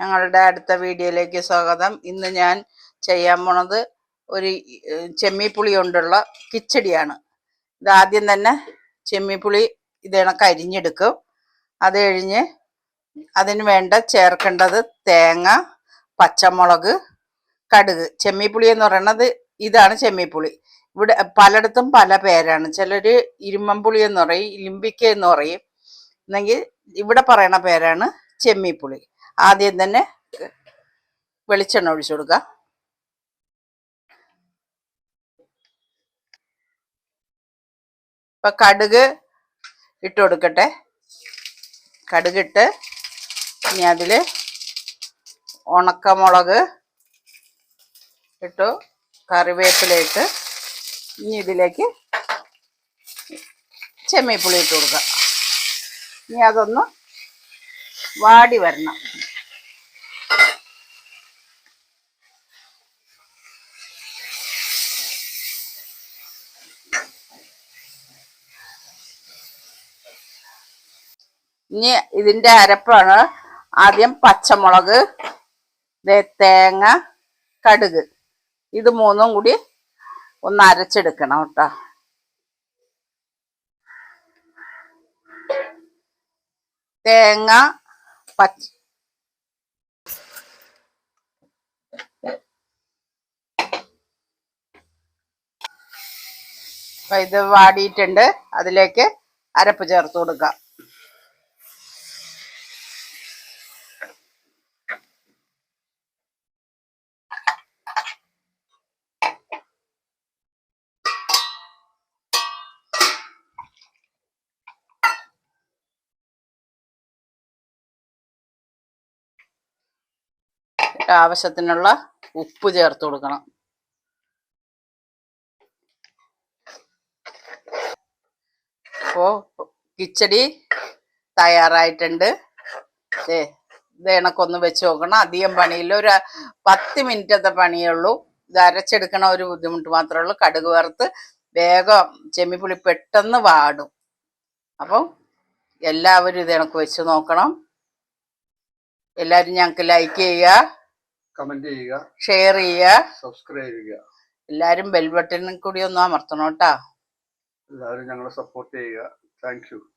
ഞങ്ങളുടെ അടുത്ത വീഡിയോയിലേക്ക് സ്വാഗതം. ഇന്ന് ഞാൻ ചെയ്യാൻ പോണത് ഒരു ചെമ്മീപ്പുളി കൊണ്ടുള്ള കിച്ചടിയാണ്. ഇത് ആദ്യം തന്നെ ചെമ്മീപ്പുളി ഇത് കണക്ക് അരിഞ്ഞെടുക്കും. അത് കഴിഞ്ഞ് അതിന് വേണ്ട ചേർക്കേണ്ടത് തേങ്ങ പച്ചമുളക് കടുക്. ചെമ്മീപ്പുളി എന്ന് പറയുന്നത് ഇതാണ് ചെമ്മീപ്പുളി. ഇവിടെ പലയിടത്തും പല പേരാണ്. ചിലർ ഇരുമ്പമ്പുളി എന്ന് പറയും ഇലിമ്പിക്ക എന്ന് പറയും. എന്നെങ്കിൽ ഇവിടെ പറയണ പേരാണ് ചെമ്മീപ്പുളി. ആദ്യം തന്നെ വെളിച്ചെണ്ണ ഒഴിച്ചു കൊടുക്കുക. ഇപ്പൊ കടുക് ഇട്ട് കൊടുക്കട്ടെ. കടുകിട്ട് ഇനി അതിൽ ഉണക്കമുളക് ഇട്ടു. കറിവേപ്പില ഇട്ട് ഇനി ഇതിലേക്ക് ചെമ്മീപ്പുളി ഇട്ട് കൊടുക്കുക. ഇനി അതൊന്ന് വാടി വരണം. ഇനി ഇതിന്റെ അരപ്പാണ് ആദ്യം പച്ചമുളക് തേങ്ങ കടുക്. ഇത് മൂന്നും കൂടി ഒന്ന് അരച്ചെടുക്കണം കേട്ടോ. തേങ്ങ പച്ച ഇത് വാടിയിട്ടുണ്ട്. അതിലേക്ക് അരപ്പ് ചേർത്ത് കൊടുക്കാം. ആവശ്യത്തിനുള്ള ഉപ്പ് ചേർത്ത് കൊടുക്കണം. അപ്പോ കിച്ചടി തയ്യാറായിട്ടുണ്ട്. ദേ ഇത് വെച്ച് നോക്കണം. അധികം പണിയില്ല. ഒരു പത്ത് മിനിറ്റത്തെ പണിയേ ഉള്ളൂ. ഇത് അരച്ചെടുക്കണ ഒരു ബുദ്ധിമുട്ട് മാത്രമേ ഉള്ളൂ. കടുക് വറുത്ത് വേഗം ചെമ്മിപ്പുളി പെട്ടെന്ന് വാടും. അപ്പം എല്ലാവരും ഇത് കണക്ക് വെച്ച് നോക്കണം. എല്ലാവരും ഞങ്ങൾക്ക് ലൈക്ക് ചെയ്യുക. കമന്റ് ചെയ്യുക. ഷെയർ ചെയ്യുക. സബ്സ്ക്രൈബ് ചെയ്യുക. എല്ലാരും ബെൽ ബട്ടണിൽ കൂടി ഒന്ന് അമർത്തണം കേട്ടാ. എല്ലാവരും ഞങ്ങളെ സപ്പോർട്ട് ചെയ്യുക. Thank you